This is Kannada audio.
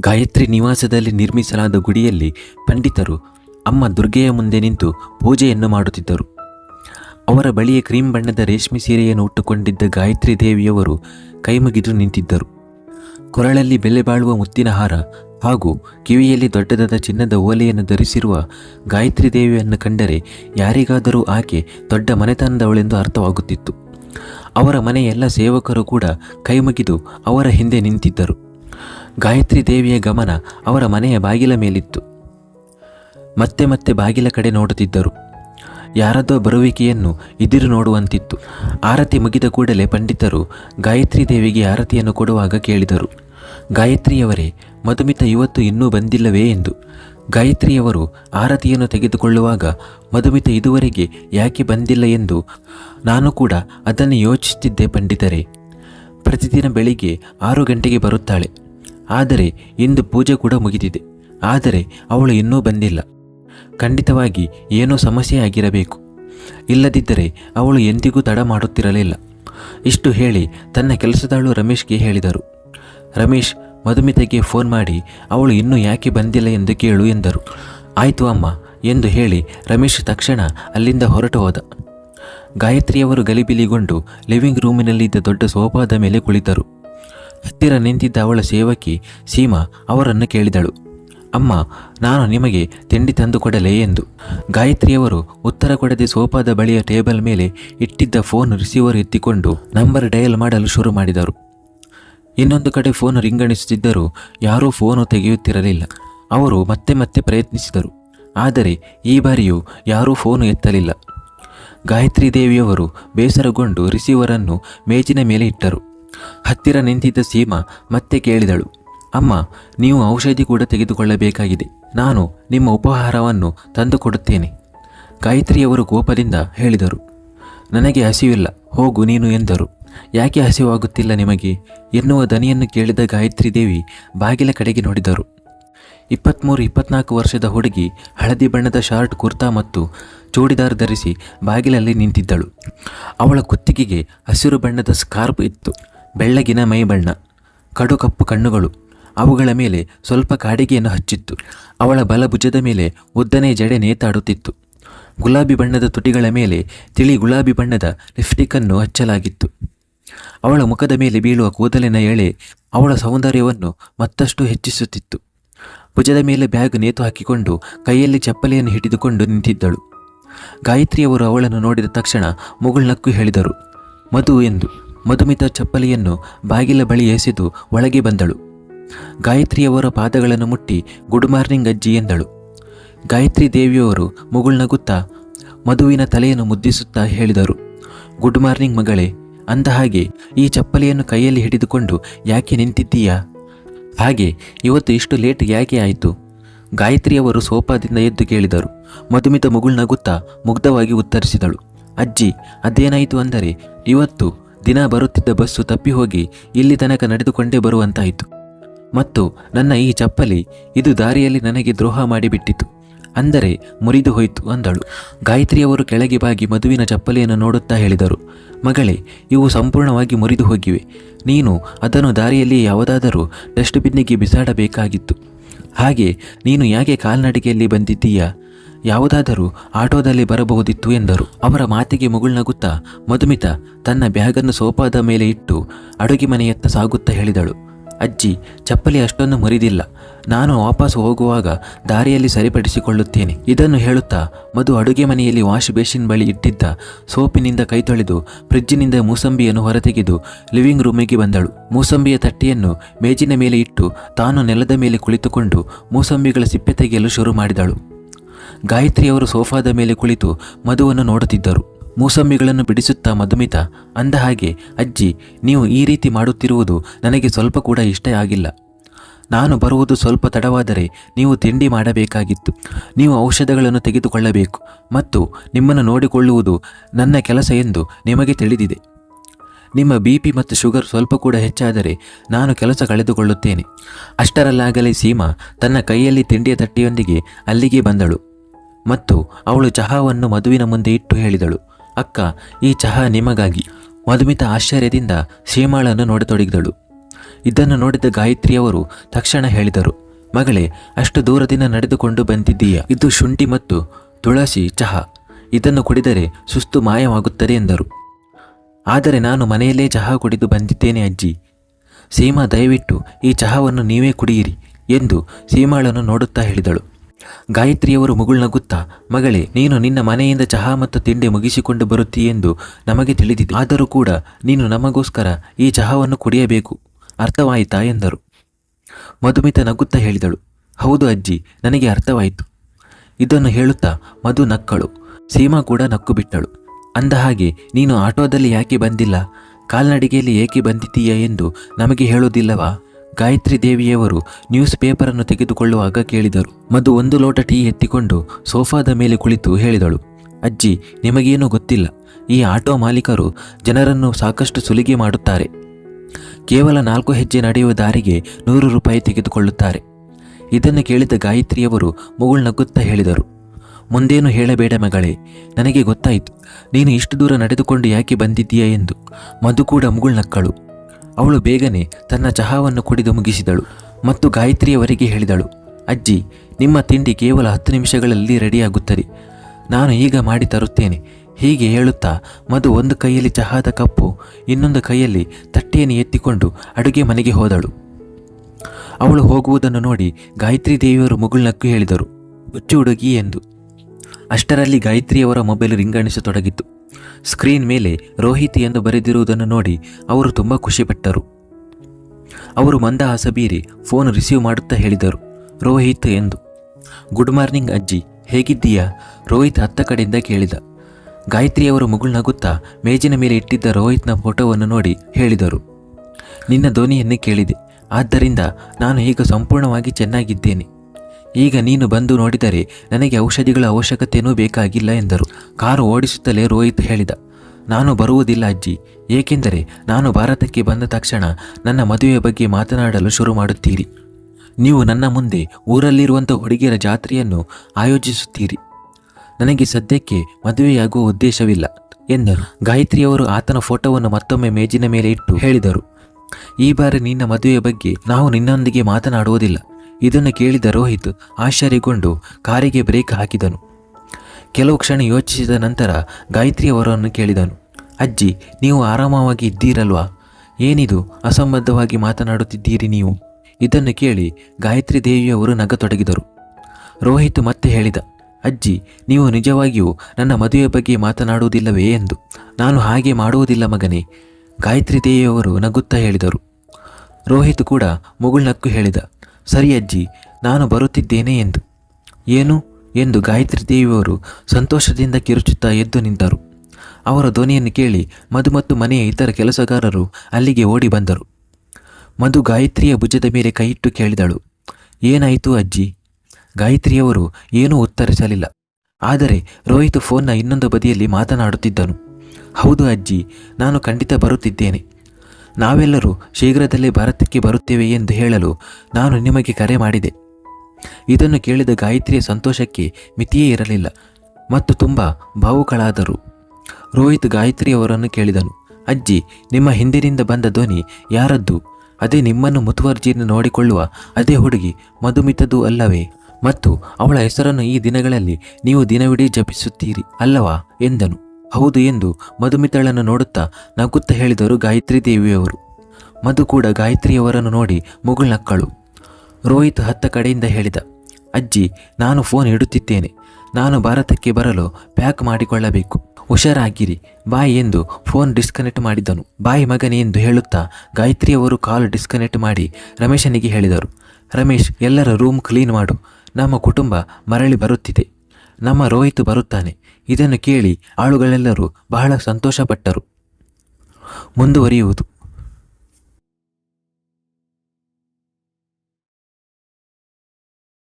ಗಾಯತ್ರಿ ನಿವಾಸದಲ್ಲಿ ನಿರ್ಮಿಸಲಾದ ಗುಡಿಯಲ್ಲಿ ಪಂಡಿತರು ಅಮ್ಮ ದುರ್ಗೆಯ ಮುಂದೆ ನಿಂತು ಪೂಜೆಯನ್ನು ಮಾಡುತ್ತಿದ್ದರು. ಅವರ ಬಳಿಯ ಕ್ರೀಮ್ ಬಣ್ಣದ ರೇಷ್ಮೆ ಸೀರೆಯನ್ನು ಉಟ್ಟುಕೊಂಡಿದ್ದ ಗಾಯತ್ರಿ ದೇವಿಯವರು ಕೈಮುಗಿದು ನಿಂತಿದ್ದರು. ಕೊರಳಲ್ಲಿ ಬೆಲೆ ಬಾಳುವ ಮುತ್ತಿನ ಹಾರ ಹಾಗೂ ಕಿವಿಯಲ್ಲಿ ದೊಡ್ಡದಾದ ಚಿನ್ನದ ಓಲೆಯನ್ನು ಧರಿಸಿರುವ ಗಾಯತ್ರಿ ದೇವಿಯನ್ನು ಕಂಡರೆ ಯಾರಿಗಾದರೂ ಆಕೆ ದೊಡ್ಡ ಮನೆತನದವಳೆಂದು ಅರ್ಥವಾಗುತ್ತಿತ್ತು. ಅವರ ಮನೆಯ ಎಲ್ಲ ಸೇವಕರು ಕೂಡ ಕೈಮುಗಿದು ಅವರ ಹಿಂದೆ ನಿಂತಿದ್ದರು. ಗಾಯತ್ರಿ ದೇವಿಯ ಗಮನ ಅವರ ಮನೆಯ ಬಾಗಿಲ ಮೇಲಿತ್ತು. ಮತ್ತೆ ಮತ್ತೆ ಬಾಗಿಲ ಕಡೆ ನೋಡುತ್ತಿದ್ದರು ಯಾರದೋ ಬರುವಿಕೆಯನ್ನು ಇದಿರು ನೋಡುವಂತಿತ್ತು. ಆರತಿ ಮುಗಿದ ಕೂಡಲೇ ಪಂಡಿತರು ಗಾಯತ್ರಿ ದೇವಿಗೆ ಆರತಿಯನ್ನು ಕೊಡುವಾಗ ಕೇಳಿದರು. ಗಾಯತ್ರಿಯವರೇ, ಮಧುಮಿತ ಇವತ್ತು ಇನ್ನೂ ಬಂದಿಲ್ಲವೇ ಎಂದು. ಗಾಯತ್ರಿಯವರು ಆರತಿಯನ್ನು ತೆಗೆದುಕೊಳ್ಳುವಾಗ ಮಧುಮಿತ ಇದುವರೆಗೆ ಯಾಕೆ ಬಂದಿಲ್ಲ ಎಂದು ನಾನು ಕೂಡ ಅದನ್ನು ಯೋಚಿಸುತ್ತಿದ್ದೆ ಪಂಡಿತರೇ. ಪ್ರತಿದಿನ ಬೆಳಿಗ್ಗೆ ಆರು ಗಂಟೆಗೆ ಬರುತ್ತಾಳೆ. ಆದರೆ ಇಂದು ಪೂಜೆ ಕೂಡ ಮುಗಿದಿದೆ. ಆದರೆ ಅವಳು ಇನ್ನೂ ಬಂದಿಲ್ಲ. ಖಂಡಿತವಾಗಿ ಏನೋ ಸಮಸ್ಯೆ ಆಗಿರಬೇಕು ಇಲ್ಲದಿದ್ದರೆ ಅವಳು ಎಂದಿಗೂ ತಡ ಮಾಡುತ್ತಿರಲಿಲ್ಲ. ಇಷ್ಟು ಹೇಳಿ ತನ್ನ ಕೆಲಸದಾಳು ರಮೇಶ್ಗೆ ಹೇಳಿದರು. ರಮೇಶ್, ಮಧುಮಿತೆಗೆ ಫೋನ್ ಮಾಡಿ ಅವಳು ಇನ್ನೂ ಯಾಕೆ ಬಂದಿಲ್ಲ ಎಂದು ಕೇಳು ಎಂದರು. ಆಯಿತು ಅಮ್ಮ ಎಂದು ಹೇಳಿ ರಮೇಶ್ ತಕ್ಷಣ ಅಲ್ಲಿಂದ ಹೊರಟು ಹೋದ. ಗಾಯತ್ರಿಯವರು ಗಲಿಬಿಲಿಗೊಂಡು ಲಿವಿಂಗ್ ರೂಮಿನಲ್ಲಿದ್ದ ದೊಡ್ಡ ಸೋಫಾದ ಮೇಲೆ ಕುಳಿತರು. ಹತ್ತಿರ ನಿಂತಿದ್ದ ಅವಳ ಸೇವಕಿ ಸೀಮಾ ಅವರನ್ನು ಕೇಳಿದಳು. ಅಮ್ಮ, ನಾನು ನಿಮಗೆ ತಿಂಡಿ ತಂದು ಕೊಡಲೇ ಎಂದು. ಗಾಯತ್ರಿಯವರು ಉತ್ತರ ಕೊಡದೆ ಸೋಫಾದ ಬಳಿಯ ಟೇಬಲ್ ಮೇಲೆ ಇಟ್ಟಿದ್ದ ಫೋನ್ ರಿಸೀವರ್ ಎತ್ತಿಕೊಂಡು ನಂಬರ್ ಡಯಲ್ ಮಾಡಲು ಶುರು ಮಾಡಿದರು. ಇನ್ನೊಂದು ಕಡೆ ಫೋನ್ ರಿಂಗಣಿಸುತ್ತಿದ್ದರೂ ಯಾರೂ ಫೋನು ತೆಗೆಯುತ್ತಿರಲಿಲ್ಲ. ಅವರು ಮತ್ತೆ ಮತ್ತೆ ಪ್ರಯತ್ನಿಸಿದರು. ಆದರೆ ಈ ಬಾರಿಯೂ ಯಾರೂ ಫೋನು ಎತ್ತಲಿಲ್ಲ. ಗಾಯತ್ರಿ ದೇವಿಯವರು ಬೇಸರಗೊಂಡು ರಿಸೀವರನ್ನು ಮೇಜಿನ ಮೇಲೆ ಇಟ್ಟರು. ಹತ್ತಿರ ನಿಂತಿದ್ದ ಸೀಮಾ ಮತ್ತೆ ಕೇಳಿದಳು, ಅಮ್ಮ, ನೀವು ಔಷಧಿ ಕೂಡ ತೆಗೆದುಕೊಳ್ಳಬೇಕಾಗಿದೆ. ನಾನು ನಿಮ್ಮ ಉಪಹಾರವನ್ನು ತಂದುಕೊಡುತ್ತೇನೆ. ಗಾಯತ್ರಿಯವರು ಕೋಪದಿಂದ ಹೇಳಿದರು, ನನಗೆ ಹಸಿವಿಲ್ಲ, ಹೋಗು ನೀನು ಎಂದರು. ಯಾಕೆ ಹಸಿವಾಗುತ್ತಿಲ್ಲ ನಿಮಗೆ? ಎನ್ನುವ ದನಿಯನ್ನು ಕೇಳಿದ ಗಾಯತ್ರಿ ದೇವಿ ಬಾಗಿಲ ಕಡೆಗೆ ನೋಡಿದರು. ಇಪ್ಪತ್ತ್ಮೂರು ಇಪ್ಪತ್ನಾಲ್ಕು ವರ್ಷದ ಹುಡುಗಿ ಹಳದಿ ಬಣ್ಣದ ಶಾರ್ಟ್, ಕುರ್ತಾ ಮತ್ತು ಚೂಡಿದಾರ್ ಧರಿಸಿ ಬಾಗಿಲಲ್ಲಿ ನಿಂತಿದ್ದಳು. ಅವಳ ಕುತ್ತಿಗೆಗೆ ಹಸಿರು ಬಣ್ಣದ ಸ್ಕಾರ್ಪ್ ಇತ್ತು. ಬೆಳ್ಳಗಿನ ಮೈಬಣ್ಣ ಕಡುಕಪ್ಪು ಕಡು ಕಪ್ಪು ಕಣ್ಣುಗಳು, ಅವುಗಳ ಮೇಲೆ ಸ್ವಲ್ಪ ಕಾಡಿಗೆಯನ್ನು ಹಚ್ಚಿತ್ತು. ಅವಳ ಬಲಭುಜದ ಮೇಲೆ ಉದ್ದನೆಯ ಜಡೆ ನೇತಾಡುತ್ತಿತ್ತು. ಗುಲಾಬಿ ಬಣ್ಣದ ತುಟಿಗಳ ಮೇಲೆ ತಿಳಿ ಗುಲಾಬಿ ಬಣ್ಣದ ಲಿಪ್ಸ್ಟಿಕ್ಕನ್ನು ಹಚ್ಚಲಾಗಿತ್ತು. ಅವಳ ಮುಖದ ಮೇಲೆ ಬೀಳುವ ಕೂದಲಿನ ಎಳೆ ಅವಳ ಸೌಂದರ್ಯವನ್ನು ಮತ್ತಷ್ಟು ಹೆಚ್ಚಿಸುತ್ತಿತ್ತು. ಭುಜದ ಮೇಲೆ ಬ್ಯಾಗ್ ನೇತು ಹಾಕಿಕೊಂಡು ಕೈಯಲ್ಲಿ ಚಪ್ಪಲಿಯನ್ನು ಹಿಡಿದುಕೊಂಡು ನಿಂತಿದ್ದಳು. ಗಾಯತ್ರಿಯವರು ಅವಳನ್ನು ನೋಡಿದ ತಕ್ಷಣ ಮುಗುಳ್ನಕ್ಕು ಹೇಳಿದರು, ಮಧು ಎಂದು. ಮಧುಮಿತ ಚಪ್ಪಲಿಯನ್ನು ಬಾಗಿಲ ಬಳಿ ಎಸೆದು ಒಳಗೆ ಬಂದಳು. ಗಾಯತ್ರಿಯವರ ಪಾದಗಳನ್ನು ಮುಟ್ಟಿ ಗುಡ್ ಮಾರ್ನಿಂಗ್ ಅಜ್ಜಿ ಎಂದಳು. ಗಾಯತ್ರಿ ದೇವಿಯವರು ಮುಗುಳ್ನಗುತ್ತಾ ಮಧುವಿನ ತಲೆಯನ್ನು ಮುದ್ದಿಸುತ್ತಾ ಹೇಳಿದರು. ಗುಡ್ ಮಾರ್ನಿಂಗ್ ಮಗಳೇ, ಅಂದ ಹಾಗೆ ಈ ಚಪ್ಪಲಿಯನ್ನು ಕೈಯಲ್ಲಿ ಹಿಡಿದುಕೊಂಡು ಯಾಕೆ ನಿಂತಿದ್ದೀಯಾ? ಹಾಗೆ ಇವತ್ತು ಇಷ್ಟು ಲೇಟ್ ಯಾಕೆ ಆಯಿತು? ಗಾಯತ್ರಿಯವರು ಸೋಪಾದಿಂದ ಎದ್ದು ಕೇಳಿದರು. ಮಧುಮಿತ ಮುಗುಳ್ನಗುತ್ತಾ ಮುಗ್ಧವಾಗಿ ಉತ್ತರಿಸಿದಳು. ಅಜ್ಜಿ, ಅದೇನಾಯಿತು ಅಂದರೆ ಇವತ್ತು ದಿನ ಬರುತ್ತಿದ್ದ ಬಸ್ಸು ತಪ್ಪಿ ಹೋಗಿ ಇಲ್ಲಿ ತನಕ ನಡೆದುಕೊಂಡೇ ಬರುವಂತಾಯಿತು. ಮತ್ತು ನನ್ನ ಈ ಚಪ್ಪಲಿ ಇದು ದಾರಿಯಲ್ಲಿ ನನಗೆ ದ್ರೋಹ ಮಾಡಿಬಿಟ್ಟಿತು. ಅಂದರೆ ಮುರಿದು ಹೋಯಿತು ಅಂದಳು. ಗಾಯತ್ರಿಯವರು ಕೆಳಗೆ ಬಾಗಿ ಮಧುವಿನ ಚಪ್ಪಲಿಯನ್ನು ನೋಡುತ್ತಾ ಹೇಳಿದರು. ಮಗಳೇ, ಇವು ಸಂಪೂರ್ಣವಾಗಿ ಮುರಿದು ಹೋಗಿವೆ. ನೀನು ಅದನ್ನು ದಾರಿಯಲ್ಲಿ ಯಾವುದಾದರೂ ಡಸ್ಟ್ಬಿನ್ನಿಗೆ ಬಿಸಾಡಬೇಕಾಗಿತ್ತು. ಹಾಗೆ ನೀನು ಯಾಕೆ ಕಾಲ್ನಡಿಗೆಯಲ್ಲಿ ಬಂದಿದ್ದೀಯಾ? ಯಾವುದಾದರೂ ಆಟೋದಲ್ಲಿ ಬರಬಹುದಿತ್ತು ಎಂದರು. ಅವರ ಮಾತಿಗೆ ಮುಗುಳ್ನಗುತ್ತಾ ಮಧುಮಿತ ತನ್ನ ಬ್ಯಾಗನ್ನು ಸೋಫಾದ ಮೇಲೆ ಇಟ್ಟು ಅಡುಗೆ ಮನೆಯತ್ತ ಸಾಗುತ್ತಾ ಹೇಳಿದಳು. ಅಜ್ಜಿ, ಚಪ್ಪಲಿ ಅಷ್ಟೊಂದು ಮುರಿದಿಲ್ಲ. ನಾನು ವಾಪಸ್ ಹೋಗುವಾಗ ದಾರಿಯಲ್ಲಿ ಸರಿಪಡಿಸಿಕೊಳ್ಳುತ್ತೇನೆ. ಇದನ್ನು ಹೇಳುತ್ತಾ ಮಧು ಅಡುಗೆ ಮನೆಯಲ್ಲಿ ವಾಶ್ ಬೇಸಿನ್ ಬಳಿ ಇಟ್ಟಿದ್ದ ಸೋಪಿನಿಂದ ಕೈ ತೊಳೆದು ಫ್ರಿಜ್ಜಿನಿಂದ ಮೂಸಂಬಿಯನ್ನು ಹೊರತೆಗೆದು ಲಿವಿಂಗ್ ರೂಮಿಗೆ ಬಂದಳು. ಮೂಸಂಬಿಯ ತಟ್ಟೆಯನ್ನು ಮೇಜಿನ ಮೇಲೆ ಇಟ್ಟು ತಾನು ನೆಲದ ಮೇಲೆ ಕುಳಿತುಕೊಂಡು ಮೂಸಂಬಿಗಳ ಸಿಪ್ಪೆ ತೆಗೆಯಲು ಶುರು ಮಾಡಿದಳು. ಗಾಯತ್ರಿಯವರು ಸೋಫಾದ ಮೇಲೆ ಕುಳಿತು ಮಧುವನ್ನು ನೋಡುತ್ತಿದ್ದರು. ಮೂಸಂಬಿಗಳನ್ನು ಬಿಡಿಸುತ್ತಾ ಮಧುಮಿತ, ಅಂದ ಹಾಗೆ, ಅಜ್ಜಿ, ನೀವು ಈ ರೀತಿ ಮಾಡುತ್ತಿರುವುದು ನನಗೆ ಸ್ವಲ್ಪ ಕೂಡ ಇಷ್ಟ ಆಗಿಲ್ಲ. ನಾನು ಬರುವುದು ಸ್ವಲ್ಪ ತಡವಾದರೆ ನೀವು ತಿಂಡಿ ಮಾಡಬೇಕಾಗಿತ್ತು. ನೀವು ಔಷಧಗಳನ್ನು ತೆಗೆದುಕೊಳ್ಳಬೇಕು ಮತ್ತು ನಿಮ್ಮನ್ನು ನೋಡಿಕೊಳ್ಳುವುದು ನನ್ನ ಕೆಲಸ ಎಂದು ನಿಮಗೆ ತಿಳಿದಿದೆ. ನಿಮ್ಮ ಬಿ ಪಿ ಮತ್ತು ಶುಗರ್ ಸ್ವಲ್ಪ ಕೂಡ ಹೆಚ್ಚಾದರೆ ನಾನು ಕೆಲಸ ಕಳೆದುಕೊಳ್ಳುತ್ತೇನೆ. ಅಷ್ಟರಲ್ಲಾಗಲೇ ಸೀಮಾ ತನ್ನ ಕೈಯಲ್ಲಿ ತಿಂಡಿಯ ತಟ್ಟೆಯೊಂದಿಗೆ ಅಲ್ಲಿಗೆ ಬಂದಳು. ಮತ್ತು ಅವಳು ಚಹಾವನ್ನು ಮಧುವಿನ ಮುಂದೆ ಇಟ್ಟು ಹೇಳಿದಳು, ಅಕ್ಕ, ಈ ಚಹಾ ನಿಮಗಾಗಿ. ಮಧುಮಿತ ಆಶ್ಚರ್ಯದಿಂದ ಸೀಮಾಳನ್ನು ನೋಡತೊಡಗಿದಳು. ಇದನ್ನು ನೋಡಿದ ಗಾಯತ್ರಿಯವರು ತಕ್ಷಣ ಹೇಳಿದರು, ಮಗಳೇ, ಅಷ್ಟು ದೂರದಿಂದ ನಡೆದುಕೊಂಡು ಬಂದಿದ್ದೀಯ? ಇದು ಶುಂಠಿ ಮತ್ತು ತುಳಸಿ ಚಹಾ. ಇದನ್ನು ಕುಡಿದರೆ ಸುಸ್ತು ಮಾಯವಾಗುತ್ತದೆ ಎಂದರು. ಆದರೆ ನಾನು ಮನೆಯಲ್ಲೇ ಚಹಾ ಕುಡಿದು ಬಂದಿದ್ದೇನೆ, ಅಜ್ಜಿ. ಸೀಮಾ ದಯವಿಟ್ಟು ಈ ಚಹಾವನ್ನು ನೀವೇ ಕುಡಿಯಿರಿ ಎಂದು ಸೀಮಾಳನ್ನು ನೋಡುತ್ತಾ ಹೇಳಿದಳು. ಗಾಯತ್ರಿಯವರು ಮುಗುಳ್ನಗುತ್ತಾ ಮಗಳೇ, ನೀನು ನಿನ್ನ ಮನೆಯಿಂದ ಚಹಾ ಮತ್ತು ತಿಂಡಿ ಮುಗಿಸಿಕೊಂಡು ಬರುತ್ತೀಯೆಂದು ನಮಗೆ ತಿಳಿದಿದೆ. ಆದರೂ ಕೂಡ ನೀನು ನಮಗೋಸ್ಕರ ಈ ಚಹಾವನ್ನು ಕುಡಿಯಬೇಕು. ಅರ್ಥವಾಯಿತಾ? ಎಂದರು. ಮಧುಮಿತ ನಗುತ್ತಾ ಹೇಳಿದಳು. ಹೌದು ಅಜ್ಜಿ, ನನಗೆ ಅರ್ಥವಾಯಿತು. ಇದನ್ನು ಹೇಳುತ್ತಾ ಮಧು ನಕ್ಕಳು. ಸೀಮಾ ಕೂಡ ನಕ್ಕು ಬಿಟ್ಟಳು ಅಂದ ಹಾಗೆ ನೀನು ಆಟೋದಲ್ಲಿ ಯಾಕೆ ಬಂದಿಲ್ಲ? ಕಾಲ್ನಡಿಗೆಯಲ್ಲಿ ಏಕೆ ಬಂದಿದ್ದೀಯಾ ಎಂದು ನಮಗೆ ಹೇಳೋದಿಲ್ಲವಾ ಗಾಯತ್ರಿ ದೇವಿಯವರು ನ್ಯೂಸ್ ಪೇಪರನ್ನು ತೆಗೆದುಕೊಳ್ಳುವಾಗ ಕೇಳಿದರು. ಮಧು ಒಂದು ಲೋಟ ಟೀ ಎತ್ತಿಕೊಂಡು ಸೋಫಾದ ಮೇಲೆ ಕುಳಿತು ಹೇಳಿದಳು. ಅಜ್ಜಿ, ನಿಮಗೇನೂ ಗೊತ್ತಿಲ್ಲ. ಈ ಆಟೋ ಮಾಲೀಕರು ಜನರನ್ನು ಸಾಕಷ್ಟು ಸುಲಿಗೆ ಮಾಡುತ್ತಾರೆ. ಕೇವಲ ನಾಲ್ಕು ಹೆಜ್ಜೆ ನಡೆಯುವ ದಾರಿಗೆ ನೂರು ರೂಪಾಯಿ ತೆಗೆದುಕೊಳ್ಳುತ್ತಾರೆ. ಇದನ್ನು ಕೇಳಿದ ಗಾಯತ್ರಿಯವರು ಮುಗುಳ್ನಗುತ್ತಾ ಹೇಳಿದರು. ಮುಂದೇನು ಹೇಳಬೇಡ ಮಗಳೇ, ನನಗೆ ಗೊತ್ತಾಯಿತು. ನೀನು ಇಷ್ಟು ದೂರ ನಡೆದುಕೊಂಡು ಯಾಕೆ ಬಂದಿದ್ದೀಯಾ ಎಂದು. ಮಧು ಕೂಡ ಮುಗುಳ್ನಕ್ಕಳು ಅವಳು ಬೇಗನೆ ತನ್ನ ಚಹಾವನ್ನು ಕುಡಿದು ಮುಗಿಸಿದಳು ಮತ್ತು ಗಾಯತ್ರಿಯವರಿಗೆ ಹೇಳಿದಳು, ಅಜ್ಜಿ, ನಿಮ್ಮ ತಿಂಡಿ ಕೇವಲ ಹತ್ತು ನಿಮಿಷಗಳಲ್ಲಿ ರೆಡಿಯಾಗುತ್ತದೆ. ನಾನು ಈಗ ಮಾಡಿ ತರುತ್ತೇನೆ. ಹೀಗೆ ಹೇಳುತ್ತಾ ಮಧು ಒಂದು ಕೈಯಲ್ಲಿ ಚಹಾದ ಕಪ್ಪು, ಇನ್ನೊಂದು ಕೈಯಲ್ಲಿ ತಟ್ಟೆಯನ್ನು ಎತ್ತಿಕೊಂಡು ಅಡುಗೆ ಮನೆಗೆ ಹೋದಳು. ಅವಳು ಹೋಗುವುದನ್ನು ನೋಡಿ ಗಾಯತ್ರಿ ದೇವಿಯವರು ಮುಗುಳ್ನಕ್ಕು ಹೇಳಿದರು, ಹುಚ್ಚು ಹುಡುಗಿ ಎಂದು. ಅಷ್ಟರಲ್ಲಿ ಗಾಯತ್ರಿಯವರ ಮೊಬೈಲ್ ರಿಂಗಣಿಸತೊಡಗಿತು ಸ್ಕ್ರೀನ್ ಮೇಲೆ ರೋಹಿತ್ ಎಂದು ಬರೆದಿರುವುದನ್ನು ನೋಡಿ ಅವರು ತುಂಬ ಖುಷಿಪಟ್ಟರು. ಅವರು ಮಂದಹಾಸ ಬೀರಿ ಫೋನ್ ರಿಸೀವ್ ಮಾಡುತ್ತಾ ಹೇಳಿದರು, ರೋಹಿತ್ ಎಂದು. ಗುಡ್ ಮಾರ್ನಿಂಗ್ ಅಜ್ಜಿ, ಹೇಗಿದ್ದೀಯಾ? ರೋಹಿತ್ ಹತ್ತ ಕಡೆಯಿಂದ ಕೇಳಿದ. ಗಾಯತ್ರಿಯವರು ಮುಗುಳ್ನಗುತ್ತಾ ಮೇಜಿನ ಮೇಲೆ ಇಟ್ಟಿದ್ದ ರೋಹಿತ್ನ ಫೋಟೋವನ್ನು ನೋಡಿ ಹೇಳಿದರು. ನಿನ್ನ ಧ್ವನಿಯನ್ನೇ ಕೇಳಿದೆ, ಆದ್ದರಿಂದ ನಾನು ಈಗ ಸಂಪೂರ್ಣವಾಗಿ ಚೆನ್ನಾಗಿದ್ದೇನೆ. ಈಗ ನೀನು ಬಂದು ನೋಡಿದರೆ ನನಗೆ ಔಷಧಿಗಳ ಅವಶ್ಯಕತೆಯೂ ಬೇಕಾಗಿಲ್ಲ ಎಂದರು. ಕಾರು ಓಡಿಸುತ್ತಲೇ ರೋಹಿತ್ ಹೇಳಿದ, ನಾನು ಬರುವುದಿಲ್ಲ ಅಜ್ಜಿ. ಏಕೆಂದರೆ ನಾನು ಭಾರತಕ್ಕೆ ಬಂದ ತಕ್ಷಣ ನನ್ನ ಮದುವೆಯ ಬಗ್ಗೆ ಮಾತನಾಡಲು ಶುರು ಮಾಡುತ್ತೀರಿ. ನೀವು ನನ್ನ ಮುಂದೆ ಊರಲ್ಲಿರುವಂಥ ಹುಡುಗಿಯರ ಜಾತ್ರೆಯನ್ನು ಆಯೋಜಿಸುತ್ತೀರಿ. ನನಗೆ ಸದ್ಯಕ್ಕೆ ಮದುವೆಯಾಗುವ ಉದ್ದೇಶವಿಲ್ಲ ಎಂದರು. ಗಾಯತ್ರಿಯವರು ಆತನ ಫೋಟೋವನ್ನು ಮತ್ತೊಮ್ಮೆ ಮೇಜಿನ ಮೇಲೆ ಇಟ್ಟು ಹೇಳಿದರು, ಈ ಬಾರಿ ನಿನ್ನ ಮದುವೆಯ ಬಗ್ಗೆ ನಾವು ನಿನ್ನೊಂದಿಗೆ ಮಾತನಾಡುವುದಿಲ್ಲ. ಇದನ್ನು ಕೇಳಿದ ರೋಹಿತ್ ಆಶ್ಚರ್ಯಗೊಂಡು ಕಾರಿಗೆ ಬ್ರೇಕ್ ಹಾಕಿದನು. ಕೆಲವು ಕ್ಷಣ ಯೋಚಿಸಿದ ನಂತರ ಗಾಯತ್ರಿ ಅವರನ್ನು ಕೇಳಿದನು. ಅಜ್ಜಿ, ನೀವು ಆರಾಮವಾಗಿ ಇದ್ದೀರಲ್ವಾ? ಏನಿದು? ಅಸಂಬದ್ಧವಾಗಿ ಮಾತನಾಡುತ್ತಿದ್ದೀರಿ ನೀವು? ಇದನ್ನು ಕೇಳಿ ಗಾಯತ್ರಿ ದೇವಿಯವರು ನಗತೊಡಗಿದರು. ರೋಹಿತ್ ಮತ್ತೆ ಹೇಳಿದ, ಅಜ್ಜಿ, ನೀವು ನಿಜವಾಗಿಯೂ ನನ್ನ ಮದುವೆ ಬಗ್ಗೆ ಮಾತನಾಡುವುದಿಲ್ಲವೇ ಎಂದು. ನಾನು ಹಾಗೆ ಮಾಡುವುದಿಲ್ಲ ಮಗನೇ, ಗಾಯತ್ರಿ ದೇವಿಯವರು ನಗುತ್ತಾ ಹೇಳಿದರು. ರೋಹಿತ್ ಕೂಡ ಮುಗುಳ್ನಕ್ಕು ಹೇಳಿದ ಸರಿ ಅಜ್ಜಿ, ನಾನು ಬರುತ್ತಿದ್ದೇನೆ ಎಂದು. ಏನು? ಎಂದು ಗಾಯತ್ರಿ ದೇವಿಯವರು ಸಂತೋಷದಿಂದ ಕಿರುಚುತ್ತಾ ಎದ್ದು ನಿಂತರು. ಅವರ ಧ್ವನಿಯನ್ನು ಕೇಳಿ ಮಧು ಮತ್ತು ಮನೆಯ ಇತರ ಕೆಲಸಗಾರರು ಅಲ್ಲಿಗೆ ಓಡಿ ಬಂದರು. ಮಧು ಗಾಯತ್ರಿಯ ಭುಜದ ಮೇಲೆ ಕೈಯಿಟ್ಟು ಕೇಳಿದಳು, ಏನಾಯಿತು ಅಜ್ಜಿ? ಗಾಯತ್ರಿಯವರು ಏನೂ ಉತ್ತರಿಸಲಿಲ್ಲ. ಆದರೆ ರೋಹಿತ್ ಫೋನ್ನ ಇನ್ನೊಂದು ಬದಿಯಲ್ಲಿ ಮಾತನಾಡುತ್ತಿದ್ದನು, ಹೌದು ಅಜ್ಜಿ, ನಾನು ಖಂಡಿತ ಬರುತ್ತಿದ್ದೇನೆ. ನಾವೆಲ್ಲರೂ ಶೀಘ್ರದಲ್ಲೇ ಭಾರತಕ್ಕೆ ಬರುತ್ತೇವೆ ಎಂದು ಹೇಳಲು ನಾನು ನಿಮಗೆ ಕರೆ ಮಾಡಿದೆ. ಇದನ್ನು ಕೇಳಿದ ಗಾಯತ್ರಿಯ ಸಂತೋಷಕ್ಕೆ ಮಿತಿಯೇ ಇರಲಿಲ್ಲ ಮತ್ತು ತುಂಬ ಭಾವುಕಳಾದರು. ರೋಹಿತ್ ಗಾಯತ್ರಿಯವರನ್ನು ಕೇಳಿದನು, ಅಜ್ಜಿ, ನಿಮ್ಮ ಹಿಂದಿನಿಂದ ಬಂದ ಧ್ವನಿ ಯಾರದ್ದು? ಅದೇ ನಿಮ್ಮನ್ನು ಮುತುವರ್ಜಿಯನ್ನು ನೋಡಿಕೊಳ್ಳುವ ಅದೇ ಹುಡುಗಿ, ಮಧುಮಿತದ್ದು ಅಲ್ಲವೇ? ಮತ್ತು ಅವಳ ಹೆಸರನ್ನು ಈ ದಿನಗಳಲ್ಲಿ ನೀವು ದಿನವಿಡೀ ಜಪಿಸುತ್ತೀರಿ ಅಲ್ಲವಾ? ಎಂದನು. ಹೌದು ಎಂದು ಮಧುಮಿತಳನ್ನು ನೋಡುತ್ತಾ ನಗುತ್ತಾ ಹೇಳಿದರು ಗಾಯತ್ರಿ ದೇವಿಯವರು. ಮಧು ಕೂಡ ಗಾಯತ್ರಿಯವರನ್ನು ನೋಡಿ ಮುಗುಳ್ನಕ್ಕಳು. ರೋಹಿತ್ ಹತ್ತ ಕಡೆಯಿಂದ ಹೇಳಿದ, ಅಜ್ಜಿ, ನಾನು ಫೋನ್ ಇಡುತ್ತಿದ್ದೇನೆ. ನಾನು ಭಾರತಕ್ಕೆ ಬರಲು ಪ್ಯಾಕ್ ಮಾಡಿಕೊಳ್ಳಬೇಕು. ಹುಷಾರಾಗಿರಿ. ಬಾಯ್ ಎಂದು ಫೋನ್ ಡಿಸ್ಕನೆಕ್ಟ್ ಮಾಡಿದನು. ಬಾಯಿ ಮಗನೇ ಎಂದು ಹೇಳುತ್ತಾ ಗಾಯತ್ರಿಯವರು ಕಾಲ್ ಡಿಸ್ಕನೆಕ್ಟ್ ಮಾಡಿ ರಮೇಶನಿಗೆ ಹೇಳಿದರು, ರಮೇಶ್, ಎಲ್ಲರ ರೂಮ್ ಕ್ಲೀನ್ ಮಾಡು. ನಮ್ಮ ಕುಟುಂಬ ಮರಳಿ ಬರುತ್ತಿದೆ. ನಮ್ಮ ರೋಹಿತ್ ಬರುತ್ತಾನೆ. ಇದನ್ನು ಕೇಳಿ ಆಳುಗಳೆಲ್ಲರೂ ಬಹಳ ಸಂತೋಷಪಟ್ಟರು. ಮುಂದುವರಿಯುವುದು.